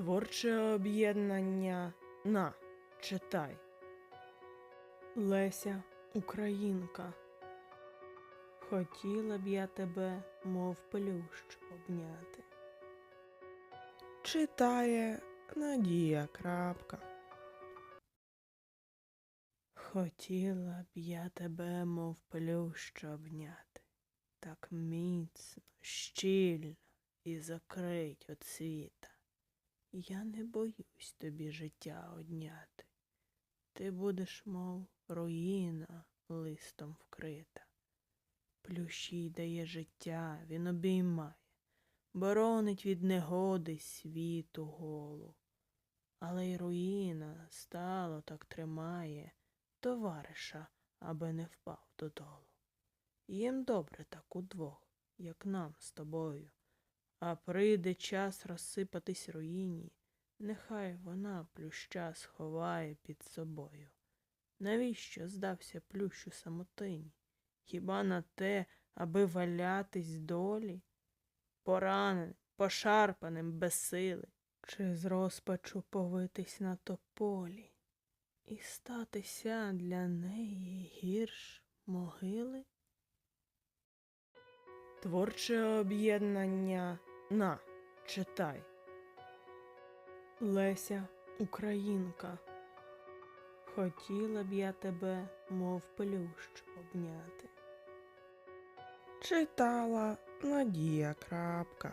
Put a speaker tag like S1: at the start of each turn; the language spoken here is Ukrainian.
S1: Творче об'єднання на читай. Леся Українка. Хотіла б я тебе, мов плющ, обняти. Читає Надія Крапка. Хотіла б я тебе, мов плющ, обняти, так міцно, щільно і закрить от світа. Я не боюсь тобі життя одняти. Ти будеш, мов руїна листом вкрита. Плющій дає життя, він обіймає, боронить від негоди світу голу. Але й руїна стало так тримає товариша, аби не впав додолу. Їм добре так удвох, як нам з тобою. А прийде час розсипатись руїні, нехай вона плюща сховає під собою. Навіщо здався плющ у самотині? Хіба на те, аби валятись долі? Пораненим, пошарпаним, безсили, чи з розпачу повитись на тополі і статися для неї гірш могили? Творче об'єднання на читай. Леся Українка. Хотіла б я тебе, мов плющ, обняти. Читала Надія Крапка.